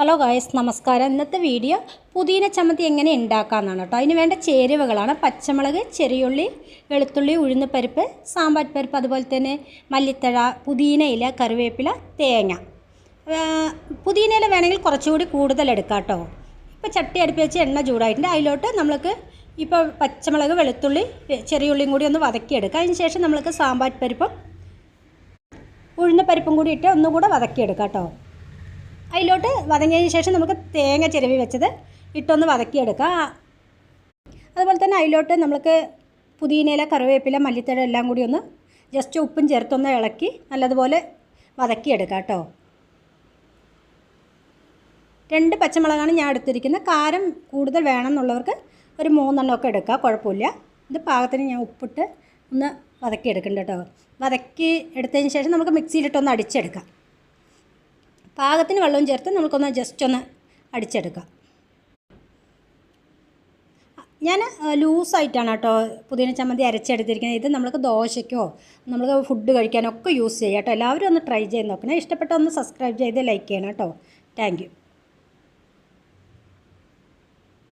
Hello guys നമസ്കാരം. ഇന്നത്തെ video പുതിന ചമ്മന്തി എങ്ങനെ ഉണ്ടാക്കാമെന്നാണ് കേട്ടോ അതിന് വേണ്ട ചേരുവകളാണ്. പച്ചമുളക് ചെറിയുള്ളി വെളുത്തുള്ളി ഉഴുന്നുപരിപ്പ് സാമ്പാർ പരിപ്പ് അതുപോലെ തന്നെ മല്ലിത്തഴ പുതിന ഇല കറിവേപ്പില തേങ്ങ. പുതിന ഇല വേണമെങ്കിൽ കുറച്ചുകൂടി കൂടുതൽ എടുക്കാം കേട്ടോ ഇപ്പോൾ ചട്ടി അടുപ്പി വെച്ച് എണ്ണ ചൂടായിട്ടുണ്ട്. അതിലോട്ട് നമ്മൾക്ക് ഇപ്പോൾ പച്ചമുളക് വെളുത്തുള്ളി ചെറിയുള്ളിയും കൂടി ഒന്ന് വതക്കിയെടുക്കാം. അതിന് ശേഷം നമ്മൾക്ക് സാമ്പാർ പരിപ്പും ഉഴുന്നപ്പരിപ്പും കൂടി ഇട്ട് ഒന്നുകൂടെ വതക്കിയെടുക്കാം കേട്ടോ അതിലോട്ട് വതങ്ങിയതിന് ശേഷം നമുക്ക് തേങ്ങ ചിരവി വെച്ചത് ഇട്ടൊന്ന് വതക്കിയെടുക്കാം. അതുപോലെ തന്നെ അതിലോട്ട് നമുക്ക് പുതിയനയില കറിവേപ്പില മല്ലിത്തഴ എല്ലാം കൂടി ഒന്ന് ജസ്റ്റ് ഉപ്പും ചേർത്തൊന്ന് ഇളക്കി നല്ലതുപോലെ വതക്കിയെടുക്കാം കേട്ടോ. രണ്ട് പച്ചമുളകാണ് ഞാൻ എടുത്തിരിക്കുന്നത്. കാരം കൂടുതൽ വേണം എന്നുള്ളവർക്ക് ഒരു മൂന്നെണ്ണമൊക്കെ എടുക്കാം കുഴപ്പമില്ല. ഇത് പാകത്തിന് ഞാൻ ഉപ്പിട്ട് ഒന്ന് വതക്കി എടുക്കുന്നുണ്ട് കേട്ടോ. വതക്കി എടുത്തതിന് ശേഷം നമുക്ക് മിക്സിയിലിട്ടൊന്ന് അടിച്ചെടുക്കാം. പാകത്തിന് വെള്ളവും ചേർത്ത് നമുക്കൊന്ന് ജസ്റ്റ് ഒന്ന് അടിച്ചെടുക്കാം. ഞാൻ ലൂസായിട്ടാണ് കേട്ടോ പുതിന ചമ്മന്തി അരച്ചെടുത്തിരിക്കുന്നത്. ഇത് നമുക്ക് ദോശയ്ക്കോ നമുക്ക് ഫുഡ് കഴിക്കാനോ ഒക്കെ യൂസ് ചെയ്യാം കേട്ടോ. എല്ലാവരും ഒന്ന് ട്രൈ ചെയ്ത് നോക്കണേ. ഇഷ്ടപ്പെട്ട ഒന്ന് സബ്സ്ക്രൈബ് ചെയ്ത് ലൈക്ക് ചെയ്യണം കേട്ടോ. താങ്ക്